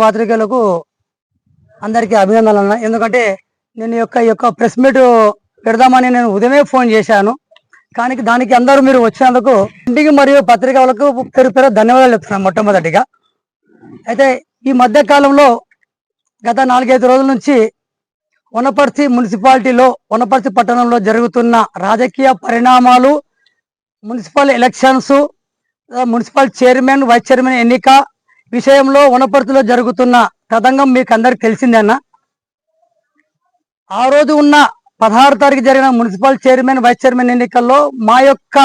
పాత్రికేయులకు అందరికీ అభినందనలు. అన్న ఎందుకంటే నేను యొక్క యొక్క ప్రెస్ మీట్ పెడదామని నేను ఉదయమే ఫోన్ చేశాను. కానీ దానికి అందరూ మీరు వచ్చినందుకు ఇంటికి మరియు పత్రికలకు పేరు పేరు ధన్యవాదాలు చెప్తున్నాను మొట్టమొదటిగా. అయితే ఈ మధ్య కాలంలో గత నాలుగైదు రోజుల నుంచి వనపర్తి మున్సిపాలిటీలో వనపర్తి పట్టణంలో జరుగుతున్న రాజకీయ పరిణామాలు municipal elections municipal chairman vice chairman ఎన్నిక విషయంలో వనపర్తిలో జరుగుతున్న తదంగం మీకు అందరికి తెలిసిందే అన్న. ఆ రోజు ఉన్న పదహారు తారీఖు జరిగిన మున్సిపల్ చైర్మన్ వైస్ చైర్మన్ ఎన్నికల్లో మా యొక్క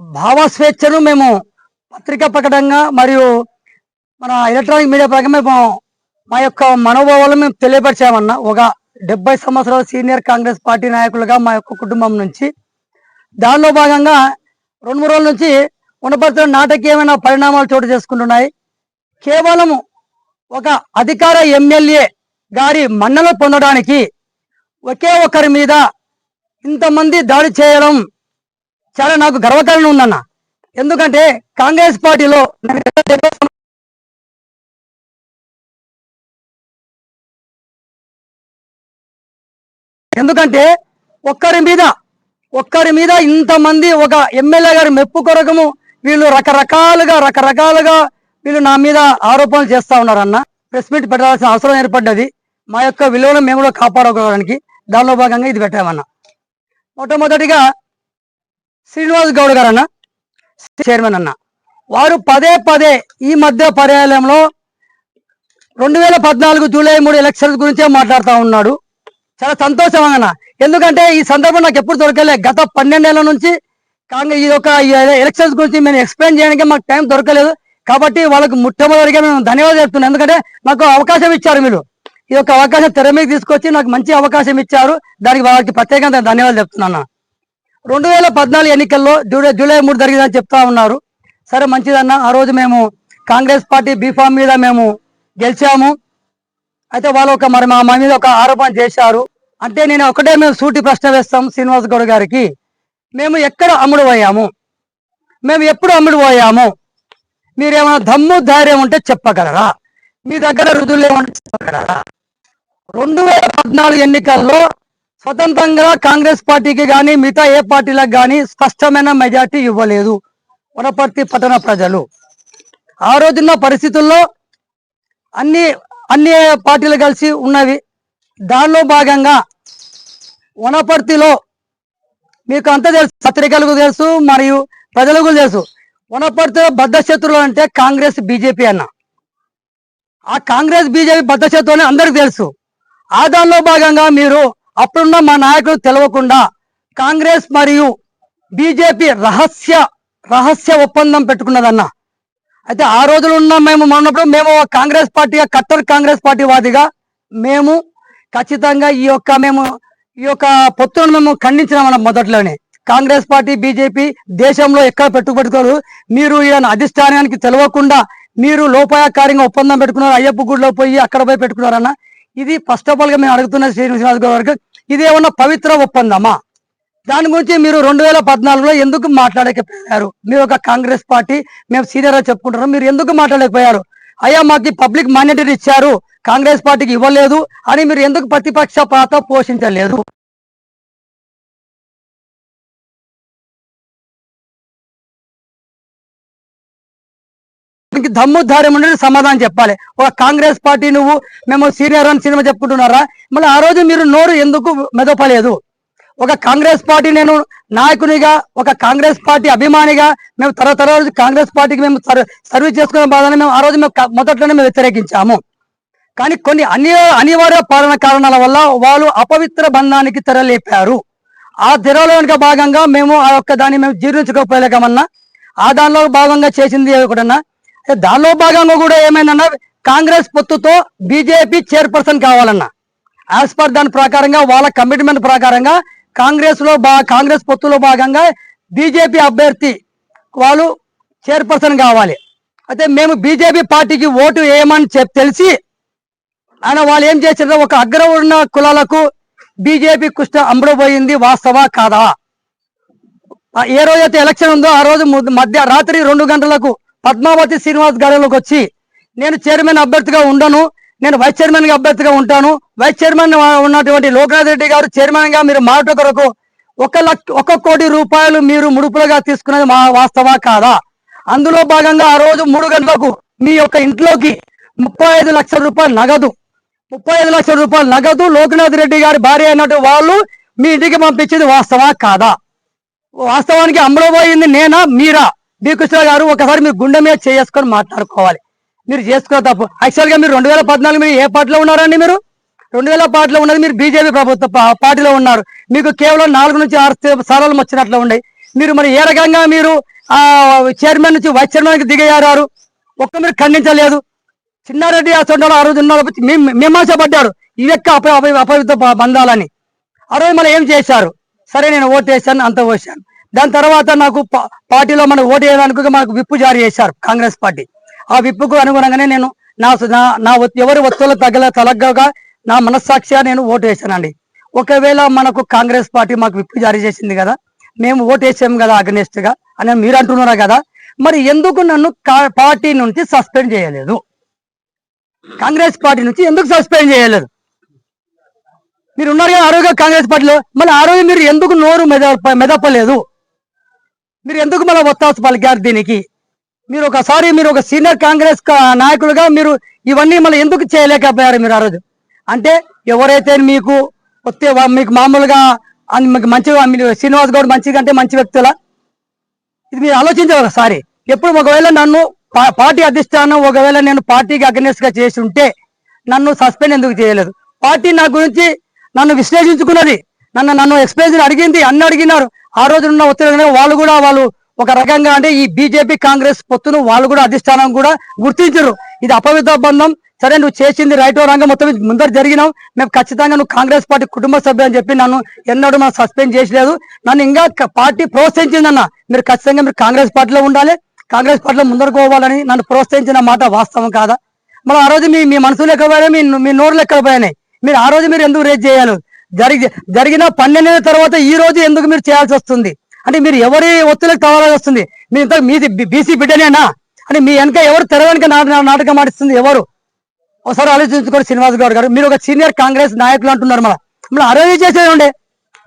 భావస్వేచ్ఛను మేము పత్రికా ప్రకటనగా మరియు మన ఎలక్ట్రానిక్ మీడియా ప్రకారం మేము మా యొక్క మనోభావాలు మేము తెలియపరిచామన్న. ఒక డెబ్బై సంవత్సరాల సీనియర్ కాంగ్రెస్ పార్టీ నాయకులుగా మా యొక్క కుటుంబం నుంచి. దానిలో భాగంగా రెండు మూడు రోజుల నుంచి ఉన్నపరిచిన నాటకీయమైన పరిణామాలు చోటు చేసుకుంటున్నాయి. కేవలము ఒక అధికార ఎమ్మెల్యే గారి మన్నలు పొందడానికి ఒకే ఒక్కరి మీద ఇంతమంది దాడి చేయడం చాలా నాకు గర్వకారణం ఉందన్న. ఎందుకంటే కాంగ్రెస్ పార్టీలో ఎందుకంటే ఒక్కరి మీద ఒక్కరి మీద ఇంతమంది ఒక ఎమ్మెల్యే గారి మెప్పు కొరకము వీళ్ళు రకరకాలుగా రకరకాలుగా వీళ్ళు నా మీద ఆరోపణలు చేస్తా ఉన్నారన్న. ప్రెస్ మీట్ పెట్టాల్సిన అవసరం ఏర్పడ్డది. మా యొక్క విలువను మేము కూడా కాపాడుకోవడానికి దానిలో భాగంగా ఇది పెట్టామన్న. మొట్టమొదటిగా శ్రీనివాస్ గౌడ్ గారు అన్న చైర్మన్ అన్న. వారు పదే పదే ఈ మధ్య పర్యాలయంలో రెండు వేల పద్నాలుగు జూలై మూడు ఎలక్షన్స్ గురించే మాట్లాడుతూ ఉన్నాడు. చాలా సంతోషం అన్న. ఎందుకంటే ఈ సందర్భం నాకు ఎప్పుడు దొరకలే. గత పన్నెండేళ్ళ నుంచి కాంగ్రెస్ ఇది ఒక ఎలక్షన్స్ గురించి మేము ఎక్స్ప్లెయిన్ చేయడానికి మాకు టైం దొరకలేదు. కాబట్టి వాళ్ళకు మొట్టమొదటిగా మేము ధన్యవాదాలు చెప్తున్నాం. ఎందుకంటే మాకు అవకాశం ఇచ్చారు మీరు. ఈ యొక్క అవకాశం తెర మీద తీసుకొచ్చి నాకు మంచి అవకాశం ఇచ్చారు. దానికి వాళ్ళకి ప్రత్యేకంగా ధన్యవాదాలు చెప్తున్నాను రెండు వేల పద్నాలుగు ఎన్నికల్లో జూలై జూలై మూడు జరిగిందని చెప్తా ఉన్నారు. సరే మంచిదన్న. ఆ రోజు మేము కాంగ్రెస్ పార్టీ బీఫామ్ మీద మేము గెలిచాము. అయితే వాళ్ళు ఒక మరి మా మా మీద ఒక ఆరోపణ చేశారు. అంటే నేను ఒకటే మేము సూటి ప్రశ్న వేస్తాం శ్రీనివాస్ గౌడ్ గారికి. మేము ఎక్కడ అమ్ముడు పోయాము? మేము ఎప్పుడు అమ్ముడు పోయాము? మీరేమైనా దమ్ము ధైర్యం ఉంటే చెప్పగలరా? మీ దగ్గర రుజువులు ఏమంటే చెప్పగలరా? రెండు వేల పద్నాలుగు ఎన్నికల్లో స్వతంత్రంగా కాంగ్రెస్ పార్టీకి కానీ మిగతా ఏ పార్టీలకు కానీ స్పష్టమైన మెజార్టీ ఇవ్వలేదు వనపర్తి పట్టణ ప్రజలు. ఆ రోజున్న పరిస్థితుల్లో అన్ని అన్ని పార్టీలు కలిసి ఉన్నవి. దానిలో భాగంగా వనపర్తిలో మీకు అంత తెలుసు పత్రికలకు తెలుసు మరియు ప్రజలకు తెలుసు. వనపర్తిలో బద్ధశత్రులు అంటే కాంగ్రెస్ బీజేపీ అన్న. ఆ కాంగ్రెస్ బీజేపీ బద్ధశత్రులు అని అందరికి తెలుసు. ఆ దానిలో భాగంగా మీరు అప్పుడున్న మా నాయకులు తెలవకుండా కాంగ్రెస్ మరియు బీజేపీ రహస్య రహస్య ఒప్పందం పెట్టుకున్నదన్న. అయితే ఆ రోజులు ఉన్న మేము ఉన్నప్పుడు మేము కాంగ్రెస్ పార్టీగా కట్టర్ కాంగ్రెస్ పార్టీ వాదిగా మేము ఖచ్చితంగా ఈ యొక్క మేము ఈ యొక్క పొత్తును మేము ఖండించినాం మొదట్లోనే. కాంగ్రెస్ పార్టీ బీజేపీ దేశంలో ఎక్కడ పెట్టుబడుకోరు? మీరు ఈయన అధిష్టానానికి తెలవకుండా మీరు లోపాయకారంగా ఒప్పందం పెట్టుకున్నారు అయ్యప్ప గుడిలో పోయి అక్కడ పోయి పెట్టుకున్నారన్న? ఇది ఫస్ట్ ఆఫ్ ఆల్గా మేము అడుగుతున్న శ్రీనివాస్ గౌడ్ గారికి ఇది ఏమన్నా పవిత్ర ఒప్పందమా? దాని గురించి మీరు రెండు వేల పద్నాలుగులో ఎందుకు మాట్లాడలేకపోయారు? మీరు ఒక కాంగ్రెస్ పార్టీ మేము సీనియర్ చెప్పుకుంటారు మీరు ఎందుకు మాట్లాడలేకపోయారు? అయ్యా మాకు పబ్లిక్ మాన్యటీ ఇచ్చారు కాంగ్రెస్ పార్టీకి ఇవ్వలేదు అని మీరు ఎందుకు ప్రతిపక్ష పాత్ర పోషించలేదు? దమ్ము ధైర్యం ఉండే సమాధానం చెప్పాలి. ఒక కాంగ్రెస్ పార్టీ నువ్వు మేము సీనియర్ అని సినిమా చెప్పుకుంటున్నారా? మళ్ళీ ఆ రోజు మీరు నోరు ఎందుకు మెదపలేదు? ఒక కాంగ్రెస్ పార్టీ నేను నాయకునిగా ఒక కాంగ్రెస్ పార్టీ అభిమానిగా మేము తరతరాలు కాంగ్రెస్ పార్టీకి మేము సర్వీస్ చేసుకునే బాధని మేము ఆ రోజు మేము మొదట్లోనే మేము వ్యతిరేకించాము. కానీ కొన్ని అన్ని అనివార్య పాలన కారణాల వల్ల వాళ్ళు అపవిత్ర బంధానికి తెరలేపారు. ఆ తెరలో వెనుక భాగంగా మేము ఆ యొక్క దాన్ని మేము జీర్ణించుకోపోలేకమన్నా ఆ దానిలో భాగంగా చేసింది ఒకటన్నా దానిలో భాగంగా కూడా ఏమైందన్నా కాంగ్రెస్ పొత్తుతో బీజేపీ చైర్పర్సన్ కావాలన్నా. యాజ్ పర్ దాని ప్రకారంగా వాళ్ళ కమిట్మెంట్ ప్రకారంగా కాంగ్రెస్లో బా కాంగ్రెస్ పొత్తులో భాగంగా బీజేపీ అభ్యర్థి వాళ్ళు చైర్పర్సన్ కావాలి. అయితే మేము బీజేపీ పార్టీకి ఓటు వేయమని చెప్ తెలిసి ఆయన వాళ్ళు ఏం చేశారు ఒక అగ్రవర్ణ కులాలకు బీజేపీ కుష్ట అమ్ముడబోయింది వాస్తవా కాదా? ఏ రోజైతే ఎలక్షన్ ఉందో ఆ రోజు మధ్య రాత్రి రెండు గంటలకు పద్మావతి శ్రీనివాస్ గారిలోకి వచ్చి నేను చైర్మన్ అభ్యర్థిగా ఉండను నేను వైస్ చైర్మన్గా అభ్యర్థిగా ఉంటాను. వైస్ చైర్మన్ ఉన్నటువంటి లోకనాథ్ రెడ్డి గారు చైర్మన్గా మీరు మాట కొరకు ఒక లక్ష ఒక కోటి రూపాయలు మీరు ముడుపులుగా తీసుకున్నది మా వాస్తవా కాదా? అందులో భాగంగా ఆ రోజు మూడు గంటలకు మీ యొక్క ఇంట్లోకి ముప్పై ఐదు లక్షల రూపాయలు నగదు ముప్పై ఐదు లక్షల రూపాయలు నగదు లోకనాథ్ రెడ్డి గారి భార్య అయినట్టు వాళ్ళు మీ ఇంటికి పంపించింది వాస్తవా కాదా? వాస్తవానికి అమలు పోయింది నేనా? మీరా? బి కృష్ణ గారు ఒకసారి మీరు గుండె మీద చేసుకొని మాట్లాడుకోవాలి. మీరు చేసుకున్న తప్పు. యాక్చువల్గా మీరు రెండు వేల పద్నాలుగు మీరు ఏ పార్టీలో ఉన్నారండి మీరు? రెండు వేల పార్టీలో ఉన్నది మీరు బీజేపీ ప్రభుత్వ పార్టీలో ఉన్నారు. మీకు కేవలం నాలుగు నుంచి ఆరు స్థా- స్థానాలు వచ్చినట్లు ఉన్నాయి మీరు మరి ఏ రకంగా మీరు ఆ చైర్మన్ నుంచి వైస్ చైర్మన్కి ఒక్క మీరు ఖండించలేదు. చిన్నారెడ్డి ఆ చోట ఆ రోజు ఉన్నారు మీమాసపడ్డాడు ఈ యొక్క అప అపవిత్ర బంధాలని. ఆ రోజు మళ్ళీ ఏం చేశారు? సరే నేను ఓటు వేసాను అంత వేశాను. దాని తర్వాత నాకు పార్టీలో మనం ఓటు వేయడానికి మనకు విప్పు జారీ చేశారు కాంగ్రెస్ పార్టీ. ఆ విప్పుకు అనుగుణంగానే నేను నా నా- ఎవరి వస్తువులు తగ్గల తలగ్గగా నా మనస్సాక్షిగా నేను ఓటు వేశానండి. ఒకవేళ మనకు కాంగ్రెస్ పార్టీ మాకు విప్పు జారీ చేసింది కదా మేము ఓటు వేసాం కదా అగ్నెస్ట్గా అని మీరు అంటున్నారు కదా మరి ఎందుకు నన్ను కా- పార్టీ నుంచి సస్పెండ్ చేయలేదు? కాంగ్రెస్ పార్టీ నుంచి ఎందుకు సస్పెండ్ చేయలేదు? మీరు ఉన్నారు కదా ఆరోగ్య కాంగ్రెస్ పార్టీలో మళ్ళీ ఆరోగ్యం మీరు ఎందుకు నోరు మెదప మెదపలేదు? మీరు ఎందుకు మళ్ళీ ఒత్తాసు పలికారు దీనికి? మీరు ఒకసారి మీరు ఒక సీనియర్ కాంగ్రెస్ నాయకులుగా మీరు ఇవన్నీ మళ్ళీ ఎందుకు చేయలేకపోయారు మీరు ఆ రోజు? అంటే ఎవరైతే మీకు వస్తే మీకు మామూలుగా మీకు మంచిగా శ్రీనివాస్ గౌడ్ మంచిగా అంటే మంచి వ్యక్తుల? ఇది మీరు ఆలోచించారు ఒకసారి. ఎప్పుడు ఒకవేళ నన్ను పా- పార్టీ అధిష్టానం ఒకవేళ నేను పార్టీకి అగ్నెస్ట్గా చేసి ఉంటే నన్ను సస్పెండ్ ఎందుకు చేయలేదు? పార్టీ నా గురించి నన్ను విశ్లేషించుకున్నది నన్ను నన్ను ఎక్స్ప్రెషన్ అడిగింది అన్ని అడిగినారు. ఆ రోజున ఒత్తిడి వాళ్ళు కూడా వాళ్ళు ఒక రకంగా అంటే ఈ బీజేపీ కాంగ్రెస్ పొత్తును వాళ్ళు కూడా అధిష్టానం కూడా గుర్తించరు. ఇది అపవిత్ర బంధం. సరే నువ్వు చేసింది రైట్ రంగం మొత్తం ముందర జరిగినావు. మేము ఖచ్చితంగా నువ్వు కాంగ్రెస్ పార్టీ కుటుంబ సభ్యులు అని చెప్పి నన్ను ఎన్నడూ మనం సస్పెండ్ చేయలేదు నన్ను ఇంకా పార్టీ ప్రోత్సహించిందన్న. మీరు ఖచ్చితంగా మీరు కాంగ్రెస్ పార్టీలో ఉండాలి. కాంగ్రెస్ పార్టీలో ముందరకు పోవాలని నన్ను ప్రోత్సహించిన మాట వాస్తవం కాదా? మరి ఆ రోజు మీ మీ మనసు లెక్కపోయినా మీ మీ నోరు లెక్కకపోయినాయి మీరు ఆ రోజు మీరు ఎందుకు రేజ్ చేయాలి? జరిగి జరిగిన పన్నెండు తర్వాత ఈ రోజు ఎందుకు మీరు చేయాల్సి వస్తుంది? అంటే మీరు ఎవరి ఒత్తిడికి కావాల్సి వస్తుంది? మీ ఇంత మీది బీసీ బిడ్డనేనా? అంటే మీ వెనక ఎవరు తెర వెనక నా- నాటకం ఆడిస్తుంది? ఎవరు? ఒకసారి ఆలోచించుకోండి శ్రీనివాస్ గౌడ్ గారు. మీరు ఒక సీనియర్ కాంగ్రెస్ నాయకులు అంటున్నారు మళ్ళీ. మళ్ళీ అరవై చేసేది ఉండే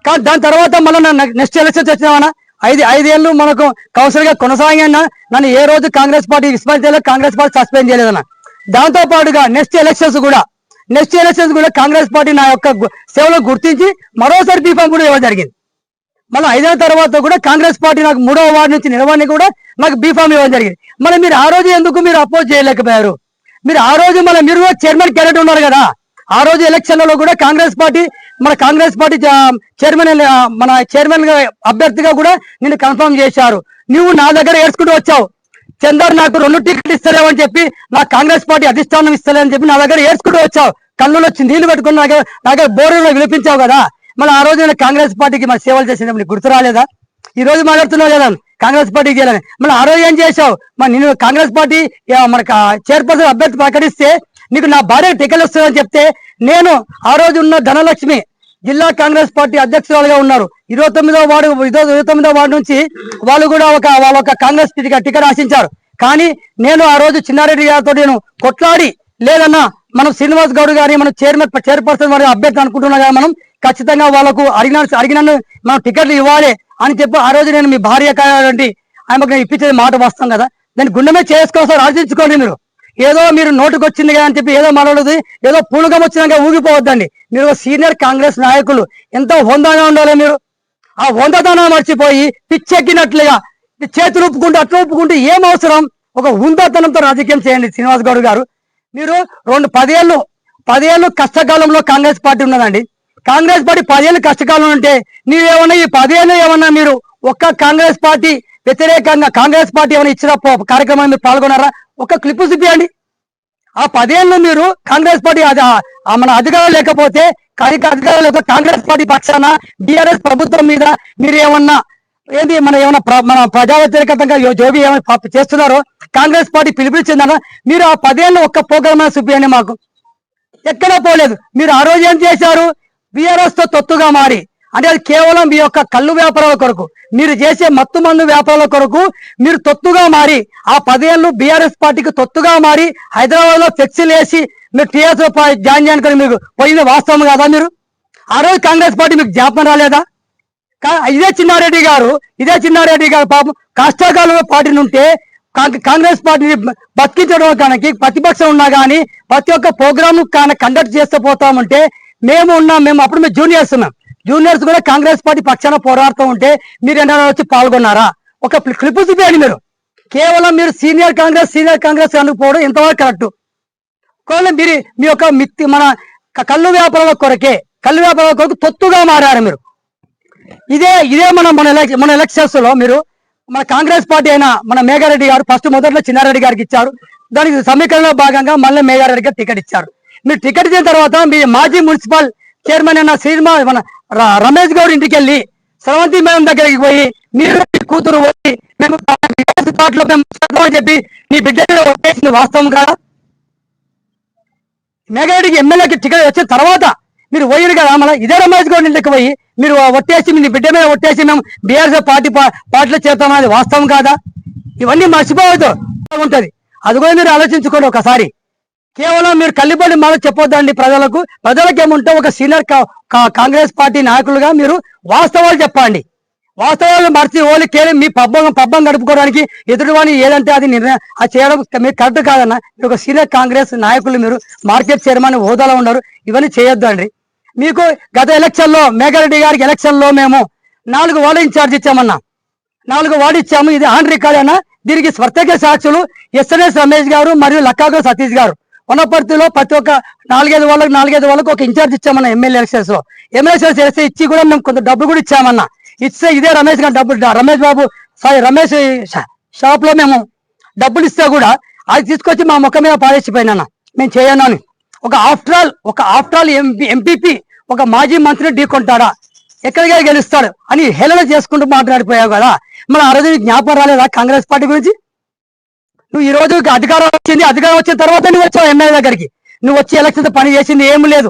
కానీ దాని తర్వాత మళ్ళీ నెక్స్ట్ ఎలక్షన్స్ వచ్చినామన్నా ఐదు ఐదేళ్ళు మనకు కౌన్సిల్గా కొనసాగినా? నన్ను ఏ రోజు కాంగ్రెస్ పార్టీ విస్మరించలేదు కాంగ్రెస్ పార్టీ సస్పెండ్ చేయలేదన్న? దాంతో పాటుగా నెక్స్ట్ ఎలక్షన్స్ కూడా నెక్స్ట్ ఎలక్షన్స్ కూడా కాంగ్రెస్ పార్టీ నా యొక్క సేవలో సేవలు గుర్తించి మరోసారి బీఫామ్ కూడా ఇవ్వడం జరిగింది. మళ్ళీ ఐదేళ్ళ తర్వాత కూడా కాంగ్రెస్ పార్టీ నాకు మూడవ వార్డు నుంచి నిలవని కూడా నాకు బీఫామ్ ఇవ్వడం జరిగింది. మళ్ళీ మీరు ఆ రోజు ఎందుకు మీరు అపోజ్ చేయలేకపోయారు? మీరు ఆ రోజు మళ్ళీ మీరు కూడా చైర్మన్ క్యారెట్ ఉన్నారు కదా. ఆ రోజు ఎలక్షన్లలో కూడా కాంగ్రెస్ పార్టీ మన కాంగ్రెస్ పార్టీ చైర్మన్ మన చైర్మన్ అభ్యర్థిగా కూడా నిన్ను కన్ఫర్మ్ చేశారు. నువ్వు నా దగ్గర ఏడ్చుకుంటూ వచ్చావు. చందర్ నాకు రెండు టికెట్లు ఇస్తలేవని చెప్పి నా కాంగ్రెస్ పార్టీ అధిష్టానం ఇస్తలేని చెప్పి నా దగ్గర ఏడ్చుకుంటూ వచ్చావు. కళ్ళులో వచ్చి నీళ్ళు పెట్టుకుని నాకు నా దగ్గర బోరులో కదా. మన ఆ రోజు నేను కాంగ్రెస్ పార్టీకి మన సేవలు చేసింది నీకు గుర్తు రాలేదా? ఈ రోజు మాట్లాడుతున్నావు కదా కాంగ్రెస్ పార్టీకి చేయాలని. మళ్ళీ ఆ రోజు ఏం చేశావు? మరి నేను కాంగ్రెస్ పార్టీ మనకు మన చైర్పర్సన్ అభ్యర్థి ప్రకటిస్తే నీకు నా భార్య టికెట్ వస్తుందని చెప్తే నేను ఆ రోజు ఉన్న ధనలక్ష్మి జిల్లా కాంగ్రెస్ పార్టీ అధ్యక్షురాలుగా ఉన్నారు. ఇరవై తొమ్మిదో వార్డు ఇరవై తొమ్మిదో వార్డు నుంచి వాళ్ళు కూడా ఒక వాళ్ళ ఒక కాంగ్రెస్ టికెట్ టికెట్ ఆశించారు. కానీ నేను ఆ రోజు చిన్నారెడ్డి గారితో నేను కొట్లాడి లేదన్నా మనం శ్రీనివాస్ గౌడ్ గారి మనం చైర్మన్ చైర్పర్సన్ వారి అభ్యర్థి అనుకుంటున్నా కదా మనం ఖచ్చితంగా వాళ్ళకు అడిగిన అడిగిన మనం టికెట్లు ఇవ్వాలి అని చెప్పి ఆ రోజు నేను మీ భార్య కావాలంటే ఆమెకు నేను ఇప్పించేది మాట వస్తాం కదా. దాన్ని గుండెమే చేసుకోవాలి సార్ ఆలోచించుకోండి మీరు. ఏదో మీరు నోటుకొచ్చింది కదా అని చెప్పి ఏదో మాట్లాడదు ఏదో పుణకం వచ్చినాక ఊగిపోవద్దండి. మీరు సీనియర్ కాంగ్రెస్ నాయకులు ఎంతో హోందాగా ఉండాలి మీరు? ఆ హోందాతనం మర్చిపోయి పిచ్చెక్కినట్లుగా చేతులు ఊపుకుంటూ అట్లా ఊపుకుంటూ ఏం అవసరం? ఒక హుందాతనంతో రాజకీయం చేయండి శ్రీనివాస్ గౌడ్ గారు. మీరు రెండు పదేళ్ళు పదేళ్ళు కష్టకాలంలో కాంగ్రెస్ పార్టీ ఉన్నదండి. కాంగ్రెస్ పార్టీ పదేళ్ళు కష్టకాలం ఉంటే నీవేమన్నా ఈ పదేళ్ళు ఏమన్నా మీరు ఒక్క కాంగ్రెస్ పార్టీ వ్యతిరేకంగా కాంగ్రెస్ పార్టీ ఏమైనా ఇచ్చిన కార్యక్రమం మీరు పాల్గొన్నారా? ఒక క్లిప్ చూపించండి ఆ పదేళ్ళు మీరు కాంగ్రెస్ పార్టీ మన అధికారం లేకపోతే కార్యక అధికారం లేకపోతే కాంగ్రెస్ పార్టీ పక్షాన బీఆర్ఎస్ ప్రభుత్వం మీద మీరు ఏమన్నా ఏంది మన ఏమన్నా ప్ర- మన ప్రజా వ్యతిరేకంగా జోబి ఏమైనా చేస్తున్నారో కాంగ్రెస్ పార్టీ పిలిపించిందన్న మీరు ఆ పదేళ్ళు ఒక్క ప్రోగ్రామ్ చూపించండి మాకు. ఎక్కడా పోలేదు. మీరు ఆ రోజు ఏం చేశారు? బీఆర్ఎస్తో తొత్తుగా మారి అంటే అది కేవలం మీ యొక్క కళ్ళు వ్యాపారాల కొరకు. మీరు చేసే మత్తు మందు వ్యాపారాల కొరకు మీరు తొత్తుగా మారి ఆ పదేళ్ళు బీఆర్ఎస్ పార్టీకి తొత్తుగా మారి హైదరాబాద్లో ఫ్లెక్సీలు వేసి మీరు టీఆర్ఎస్ జాయిన్ చేయడానికి మీకు పోయింది వాస్తవం కదా మీరు? ఆ రోజు కాంగ్రెస్ పార్టీ మీకు జ్ఞాపకం రాలేదా? కా- ఇదే చిన్నారెడ్డి గారు ఇదే చిన్నారెడ్డి గారు పాపం కష్టకాలంలో పార్టీని ఉంటే కాంగ్రెస్ పార్టీని బతికించడం కానీ ప్రతిపక్షం ఉన్నా కానీ ప్రతి ఒక్క ప్రోగ్రామ్ కానీ కండక్ట్ చేస్తూ పోతామంటే మేము ఉన్నాం మేము అప్పుడు మేము జూనియర్స్ ఉన్నాం. జూనియర్స్ కూడా కాంగ్రెస్ పార్టీ పక్షాన పోరాడుతూ ఉంటే మీరు ఎన్నో వచ్చి పాల్గొన్నారా? ఒక క్లిప్ చూపించండి మీరు. కేవలం మీరు సీనియర్ కాంగ్రెస్ సీనియర్ కాంగ్రెస్ అనుకోవడం ఎంతవరకు కరెక్ట్ ఒకవేళ మీరు మీ యొక్క మిత్తి మన కళ్ళు వ్యాపారాల కొరకే కళ్ళు వ్యాపారాల కొరకు తొత్తుగా మారారు మీరు. ఇదే ఇదే మన మన మన ఎలక్షన్స్లో మీరు మన కాంగ్రెస్ పార్టీ అయిన మన మేఘారెడ్డి గారు ఫస్ట్ మొదట్లో చిన్నారెడ్డి గారికి ఇచ్చారు. దానికి సమీకరణలో భాగంగా మళ్ళీ మేఘారెడ్డి గారు టికెట్ ఇచ్చారు. మీరు టికెట్ ఇచ్చిన తర్వాత మీ మాజీ మున్సిపల్ చైర్మన్ అయిన శ్రీనివాస్ మన రమేష్ గౌడ్ ఇంటికి వెళ్ళి స్రవంతి మేడం దగ్గరికి పోయి మీరు మీ కూతురు పోయి మేము BRS మేము చేద్దామని చెప్పి నీ బిడ్డ మీద ఒట్టేసింది వాస్తవం కాదా? మేఘారెడ్డికి ఎమ్మెల్యేకి టికెట్ వచ్చిన తర్వాత మీరు పోయారు కదా మళ్ళీ ఇదే రమేష్ గౌడ్ ఇంటికి పోయి మీరు ఒట్టేసి మీ బిడ్డ మీద ఒట్టేసి మేము బీఆర్ఎస్ పార్టీ పా- పార్టీలో చేస్తామన్నది వాస్తవం కాదా? ఇవన్నీ మర్చిపోవద్దు. ఉంటది అది కూడా మీరు ఆలోచించుకోండి ఒకసారి. కేవలం మీరు కల్లిపల్లి మాట చెప్పొద్దండి ప్రజలకు. ప్రజలకు ఏముంటే ఒక సీనియర్ కా- కా- కాంగ్రెస్ పార్టీ నాయకులుగా మీరు వాస్తవాలు చెప్పండి. వాస్తవాలు మర్చి ఓలి కేవలం మీ పబ్బం పబ్బం గడుపుకోవడానికి ఎదుటివాణి ఏదంటే అది నిర్ణయం అది చేయడం మీరు కరెక్ట్ కాదన్న. మీరు ఒక సీనియర్ కాంగ్రెస్ నాయకులు మీరు మార్కెట్ చైర్మన్ హోదాలో ఉన్నారు. ఇవన్నీ చేయొద్దు అండి మీకు గత ఎలక్షన్లో మేఘారెడ్డి గారికి ఎలక్షన్లో మేము నాలుగు వార్డు ఇన్ఛార్జ్ ఇచ్చామన్నా. నాలుగు వార్డు ఇచ్చాము. ఇది ఆన్ రికార్డ్ అన్న. దీనికి స్వర్తక సాక్షులు ఎస్ఎన్ఎస్ రమేష్ గారు మరియు లక్కాగో సతీష్ గారు. వనపర్తిలో ప్రతి ఒక్క నాలుగైదు వాళ్ళకి నాలుగైదు వాళ్ళకి ఒక ఇన్ఛార్జ్ ఇచ్చామన్న ఎమ్మెల్యే ఎలక్షన్స్లో. ఎమ్మెల్యే చేస్తే ఇచ్చి కూడా మేము కొంత డబ్బు కూడా ఇచ్చామన్నా. ఇస్తే ఇదే రమేష్ గారు డబ్బులు రమేష్ బాబు సారీ రమేష్ షాప్లో మేము డబ్బులు ఇస్తే కూడా అది తీసుకొచ్చి మా ముఖం మీద పారేసిపోయినా మేము చేయను అని. ఒక ఆఫ్టర్ ఆల్ ఒక ఆఫ్టర్ ఆల్ ఎంపీ ఎంపీపీ ఒక మాజీ మంత్రిని ఢీకొంటాడా? ఎక్కడికి గెలుస్తాడు అని హేళన చేసుకుంటూ మాట్లాడిపోయావు కదా. మన ఆ రోజు జ్ఞాపకం రాలేదా కాంగ్రెస్ పార్టీ గురించి? నువ్వు ఈ రోజు అధికారం వచ్చింది అధికారం వచ్చిన తర్వాత నువ్వు వచ్చావు ఎమ్మెల్యే దగ్గరికి. నువ్వు వచ్చి ఎలక్షన్ పని చేసింది ఏమీ లేదు.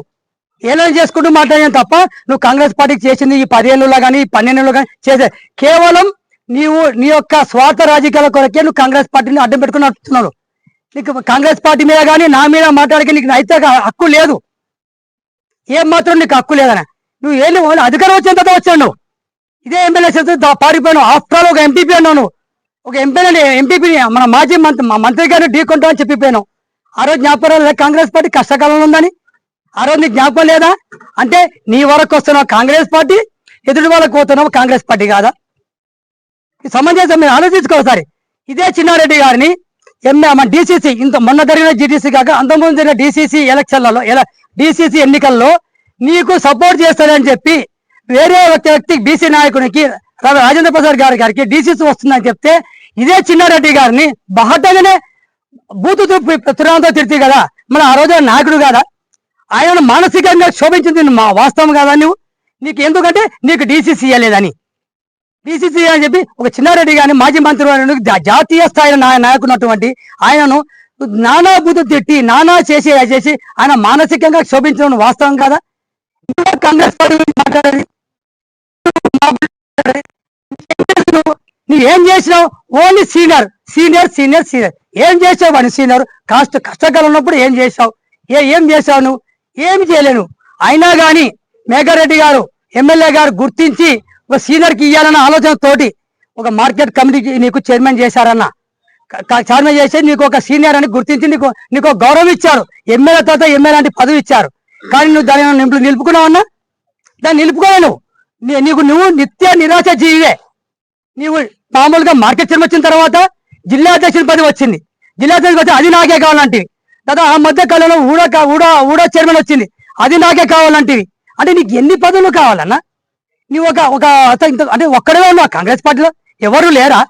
ఏమైనా చేసుకుంటూ మాట్లాడాను తప్ప నువ్వు కాంగ్రెస్ పార్టీకి చేసింది ఈ పదిహేనులో కానీ ఈ పన్నెండులో కానీ చేసే కేవలం నీవు నీ యొక్క స్వార్థ రాజకీయాల కొరకే నువ్వు కాంగ్రెస్ పార్టీని అడ్డం పెట్టుకుని నడుపుతున్నావు. నీకు కాంగ్రెస్ పార్టీ మీద కానీ నా మీద మాట్లాడితే నీకు అయితే హక్కు లేదు. ఏం మాత్రం నీకు హక్కు లేదనే. నువ్వు ఏం అధికారం వచ్చిన తర్వాత వచ్చావు నువ్వు. ఇదే ఎమ్మెల్యే పారిపోయాను ఆఫ్టర్ ఆల్ ఒక ఎంపీపీ అన్నావు నువ్వు. ఒక ఎంపీ ఎంపీపీ మన మాజీ మంత్రి మా మంత్రి గారిని ఢీకొంటా అని చెప్పిపోయాను. ఆ రోజు జ్ఞాపకం లేదా కాంగ్రెస్ పార్టీ కష్టకాలంలో ఉందని? ఆ రోజు నీకు జ్ఞాపకం లేదా? అంటే నీ వరకు వస్తున్నావు కాంగ్రెస్ పార్టీ ఎదుటి వాళ్ళకు పోతున్నావు కాంగ్రెస్ పార్టీ కాదా? సమంజసం మీరు ఆలోచించుకోవాలి ఇదే చిన్నారెడ్డి గారిని ఎంఏ మన డిసిసి ఇంత మొన్న జరిగిన జిటిసి కాక అంతకుముందు జరిగిన డిసిసి ఎలక్షన్లలో డిసిసి ఎన్నికల్లో నీకు సపోర్ట్ చేస్తాడని చెప్పి వేరే ఒక వ్యక్తి బీసీ నాయకునికి రాజేంద్ర ప్రసాద్ గారి గారికి డీసీసీ వస్తుందని చెప్తే ఇదే చిన్నారెడ్డి గారిని బహటగానే బూతుతో తురాంతో తిరిగి కదా మన ఆ రోజు నాయకుడు కదా? ఆయన మానసికంగా శోభించింది మా వాస్తవం కదా నువ్వు నీకు ఎందుకంటే నీకు డీసీసీ ఇవ్వలేదని డీసీసీ అని చెప్పి ఒక చిన్నారెడ్డి గారిని మాజీ మంత్రి జాతీయ స్థాయిలో నాయకున్నటువంటి ఆయనను నానా బూతు తిట్టి నానా చేసి చేసి ఆయన మానసికంగా క్షోభించడం వాస్తవం కదా? కాంగ్రెస్ పార్టీ మాట్లాడేది ఏం చేసినావు? Only senior. Senior senior senior. ఏం చేసావు? అని సీనియర్. కాస్త కష్టకాలం ఉన్నప్పుడు ఏం చేసావు? ఏ ఏం చేసావు నువ్వు? ఏమి చేయలేను. అయినా కానీ మేఘారెడ్డి గారు ఎమ్మెల్యే గారు గుర్తించి ఒక సీనియర్కి ఇవ్వాలన్న ఆలోచనతోటి ఒక మార్కెట్ కమిటీకి నీకు చైర్మన్ చేశారన్న. చైర్మన్ చేసి నీకు ఒక సీనియర్ అని గుర్తించి నీకు నీకు ఒక గౌరవం ఇచ్చారు. ఎమ్మెల్యే తర్వాత ఎమ్మెల్యే అంటే పదవి ఇచ్చారు. కానీ నువ్వు దాన్ని నింపు నిలుపుకున్నావన్నా దాన్ని నిలుపుకోలేను నీకు నువ్వు నిత్య నిరాశ జీవివే. నీవు మామూలుగా మార్కెట్ చైర్మన్ వచ్చిన తర్వాత జిల్లా అధ్యక్షుడి పదవి వచ్చింది. జిల్లా అధ్యక్షుడు వచ్చి అది నాకే కావాలంటివి. దాదా ఆ మధ్య కాలంలో ఊడా ఊడా ఊడా చైర్మన్ వచ్చింది. అది నాకే కావాలంటివి. అంటే నీకు ఎన్ని పదవులు కావాలన్నా నీ ఒక ఒక అంటే ఒక్కడే ఉన్నావు కాంగ్రెస్ పార్టీలో ఎవరు లేరా?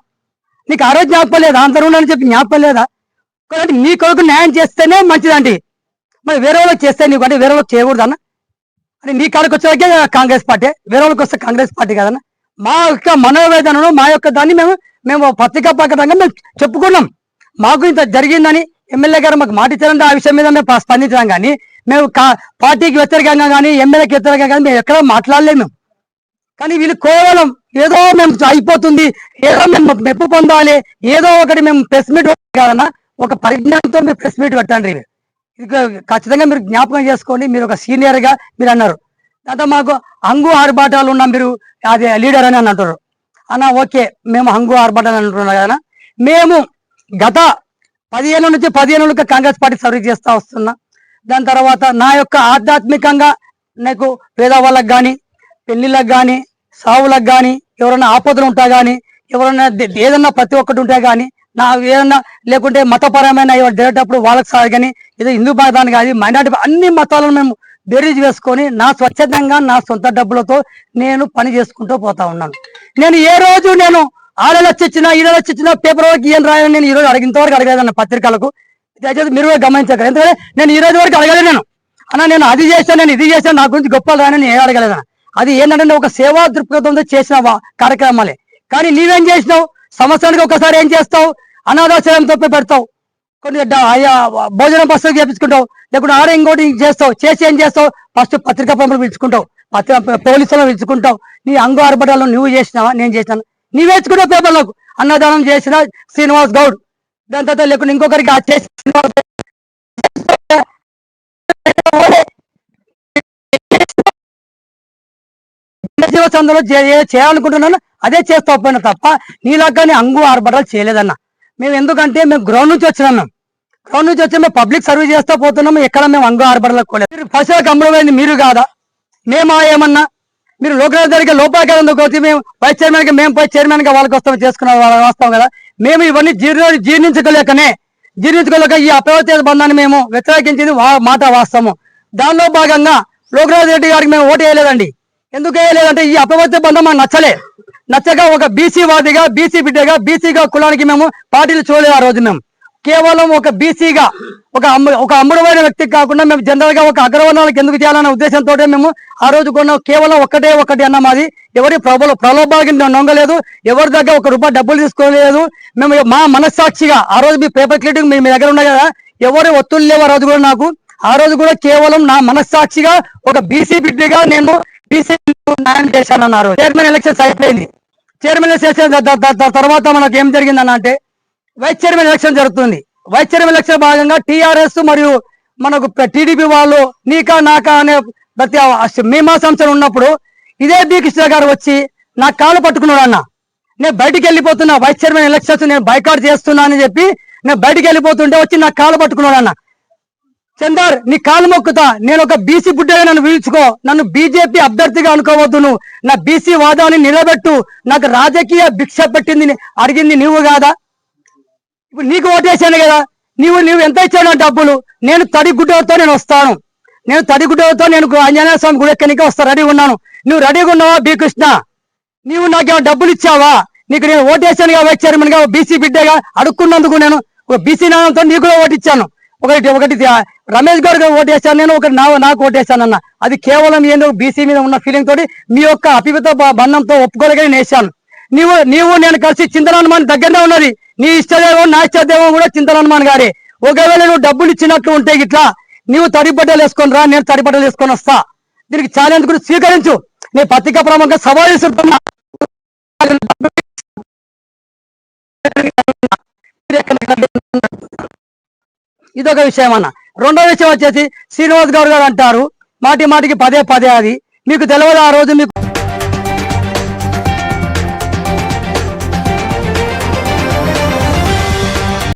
నీకు ఆ రోజు జ్ఞాపకం లేదా? అందరూ ఉన్నారని చెప్పి జ్ఞాపకం లేదా? కాబట్టి నీ కొడుకు న్యాయం చేస్తేనే మంచిదండి. మరి వేరే వాళ్ళకి చేస్తే నీకు అంటే వేరే వాళ్ళకి చేయకూడదు అన్న అంటే నీ కాడకు వచ్చేదాకే కాంగ్రెస్ పార్టీ వేరే వాళ్ళకి వస్తే కాంగ్రెస్ పార్టీ కదన్నా? మా యొక్క మనోవేదనను మా యొక్క దాన్ని మేము మేము పత్రికా ప్రకటనగా మేము చెప్పుకున్నాం. మాకు ఇంత జరిగిందని ఎమ్మెల్యే గారు మాకు మాట ఇచ్చారంటే ఆ విషయం మీద మేము స్పందించడం కానీ మేము కా- పార్టీకి వ్యతిరేకంగా కానీ ఎమ్మెల్యేకి వ్యతిరేకంగా కానీ మేము ఎక్కడ మాట్లాడలేము మేము. కానీ వీళ్ళు కేవలం ఏదో మేము అయిపోతుంది ఏదో మేము మెప్పు పొందాలి ఏదో ఒకటి మేము ప్రెస్ మీట్ కాదన్నా ఒక పరిజ్ఞానంతో మీరు ప్రెస్ మీట్ పెట్టండి. ఇది ఖచ్చితంగా మీరు జ్ఞాపకం చేసుకోండి మీరు ఒక సీనియర్గా మీరు అన్నారు. దాంతో మాకు హంగు ఆర్భాటాలు ఉన్న మీరు అది లీడర్ అని అని అంటారు అన్న ఓకే మేము హంగు ఆర్భాటాలు అంటున్నాం కదా మేము గత పదిహేను నుంచి పదిహేను కాంగ్రెస్ పార్టీ సర్వీస్ చేస్తా వస్తున్నా. దాని తర్వాత నా యొక్క ఆధ్యాత్మికంగా నాకు పేదవాళ్ళకు కానీ పెళ్ళిళ్ళకు కానీ సావులకు కానీ ఎవరైనా ఆపదలు ఉంటా కానీ ఎవరైనా ఏదన్నా ప్రతి ఒక్కటి ఉంటే కానీ నా ఏదన్నా లేకుంటే మతపరమైన జరిగేటప్పుడు వాళ్ళకి సాగు కానీ ఏదో హిందూ మతాన్ని కానీ మైనార్టీ అన్ని మతాలను మేము బెరీజ్ వేసుకొని నా స్వచ్ఛందంగా నా సొంత డబ్బులతో నేను పని చేసుకుంటూ పోతా ఉన్నాను. నేను ఏ రోజు నేను ఆడ లక్ష ఇచ్చిన వచ్చిన లక్ష పేపర్ వర్క్ ఏం రాయని నేను ఈ రోజు అడిగినంత వరకు అడగలేదన్న పత్రికలకు. దయచేసి మీరు కూడా గమనించగలరు. ఎందుకంటే నేను ఈ రోజు వరకు అడగలేదు నేను. అన్న నేను అది చేశాను నేను ఇది చేశాను నా గురించి గొప్పలు రాయని నేను అడగలేదు అది ఏంటంటే ఒక సేవా దృక్పథంతో చేసిన కార్యక్రమాలే. కానీ నీవేం చేసినావు? సంవత్సరానికి ఒకసారి ఏం చేస్తావు? అనాథాశ్రయంతో పెడతావు. కొన్ని ఆయా భోజనం బస్సు చేపించుకుంటావు. లేకుంటే ఆడ ఇంకోటి చేస్తావు. చేసి ఏం చేస్తావు? ఫస్ట్ పత్రికా పంపులు పిలుచుకుంటావు. పత్రిక పోలీసులను పిలుచుకుంటావు. నీ అంగు ఆర్భటాలను నువ్వు చేసినావా? నేను చేసినాను. నీవేసుకుంటావు పేపర్లకు అన్నదానం చేసిన శ్రీనివాస్ గౌడ్. దాని తర్వాత లేకుంటే ఇంకొకరికి ఆ చేసి జీవచంద్రలో చేయాలనుకుంటున్నాను. అదే చేస్తా పోయినా తప్ప నీలాగానే అంగు ఆర్భటాలు చేయలేదన్న. మేము ఎందుకంటే మేము గ్రౌండ్ నుంచి వచ్చినాం మేము. గ్రౌండ్ నుంచి వచ్చి మేము పబ్లిక్ సర్వీస్ చేస్తా పోతున్నాము ఎక్కడ మేము అంగు ఆర్భటాలకు కోలేదు మీరు పశువులకు అమ్మడమైంది మీరు కాదా? మేమా ఏమన్నా? మీరు లోకల్ జరిగే లోపాకాలంలోకి వచ్చి మేము వైస్ చైర్మన్గా మేము పై చైర్మన్గా వాళ్ళకి వస్తాం చేసుకున్న వాళ్ళకి వస్తాం కదా? మేము ఇవన్నీ జీర్ణ జీర్ణించుకోలేకనే జీర్ణించుకోలేక ఈ అప్రవత్య బంధాన్ని మేము వ్యతిరేకించింది మాట వాస్తవము. దానిలో భాగంగా లోకరాజ్ రెడ్డి గారికి మేము ఓటు వేయలేదండి. ఎందుకు వేయలేదంటే ఈ అపవర్తి బంధం మాకు నచ్చలే. నచ్చక ఒక బీసీ వాదిగా బీసీ బిడ్డగా బీసీగా కులానికి మేము పార్టీలు చూడలేదు ఆ రోజు మేము కేవలం ఒక బీసీగా ఒక ఒక అమ్ముడమైన వ్యక్తికి కాకుండా మేము జనరల్గా ఒక అగ్రవర్ణాలకు ఎందుకు చేయాలన్న ఉద్దేశంతో మేము ఆ రోజు కొన్న కేవలం ఒకటే ఒకటి అన్న మాది. ఎవరి ప్రబల ప్రలోభాలకి నొంగలేదు. ఎవరి దగ్గర ఒక రూపాయి డబ్బులు తీసుకోలేదు. మేము మా మనస్సాక్షిగా ఆ రోజు మీ పేపర్ క్లిప్పింగ్ మీ మీ దగ్గర ఉన్నాయి కదా. ఎవరి ఒత్తులు లేవు ఆ రోజు కూడా నాకు. ఆ రోజు కూడా కేవలం నా మనస్సాక్షిగా ఒక బీసీ బిడ్డగా నేను బీసీ న్యాయం చేశాను అన్నారు. చైర్మన్ ఎలక్షన్స్ అయిపోయింది చైర్మన్ చేసిన తర్వాత మనకు ఏం జరిగిందన్న అంటే వైస్ చైర్మన్ ఎలక్షన్ జరుగుతుంది. వైస్ చైర్మన్ ఎలక్షన్ భాగంగా టీఆర్ఎస్ మరియు మనకు టీడీపీ వాళ్ళు నీకా నాకా అనే ప్రతి మీమా ఉన్నప్పుడు ఇదే బి కృష్ణ గారు వచ్చి నా కాలు పట్టుకున్నాడు అన్న నేను బయటికి వెళ్ళిపోతున్నా వైస్ చైర్మన్ ఎలక్షన్స్ నేను బైకాట్ చేస్తున్నా అని చెప్పి నేను బయటికి వెళ్ళిపోతుంటే వచ్చి నా కాలు పట్టుకున్నాడు అన్న చందర్ నీ కాలు మొక్కుతా. నేను ఒక బీసీ బుడ్డగా నన్ను పిలుచుకో నన్ను బీజేపీ అభ్యర్థిగా అనుకోవద్దు నువ్వు నా బీసీ వాదాన్ని నిలబెట్టు. నాకు రాజకీయ భిక్ష పెట్టింది అడిగింది నువ్వు కాదా? ఇప్పుడు నీకు ఓటేసాను కదా. నీవు నువ్వు ఎంత ఇచ్చావు నా డబ్బులు? నేను తడి నేను వస్తాను. నేను తడి గుడ్డతో నేను ఆంజనేయ స్వామి గుడి ఎక్కడికి వస్తా రెడీగా ఉన్నాను. నువ్వు రెడీగా ఉన్నావా బీకృష్ణ? నీవు నాకేమో డబ్బులు ఇచ్చావా? నీకు నేను ఓటేసాను కాబట్టి చైర్మన్గా బీసీ బిడ్డగా అడుక్కున్నందుకు నేను ఒక బీసీ నామంతో నీకు కూడా ఓటు ఇచ్చాను ఒకటి ఒకటి రమేష్ గారికి ఓటేసాను నేను ఒకటి నా నాకు ఓటేసాను అన్న అది కేవలం ఏందో బీసీ మీద ఉన్న ఫీలింగ్ తోటి మీ యొక్క అపివిత బంధంతో ఒప్పుకోలేకనే నేసాను నీవు నీవు నేను కలిసి చింతననుమాన్ దగ్గరనే ఉన్నది. నీ ఇష్టదేవం నా ఇష్టదేవం కూడా చింతననుమాన్ గారే. ఒకవేళ నువ్వు డబ్బులు ఇచ్చినట్లు ఉంటే ఇట్లా నీవు తడిబట్టలు వేసుకొని రా నేను తడిబట్టలు వేసుకొని వస్తా. దీనికి ఛాలెంజ్ కూడా స్వీకరించు. నేను పత్రికా ప్రముఖంగా సవాల్ చేస్తున్నా. ఇదొక విషయం అన్న రెండో విషయం వచ్చేసి శ్రీనివాస్ గౌడ్ గారు అంటారు మాటి మాటికి పదే పదే అది. మీకు తెలియదు ఆ రోజు మీకు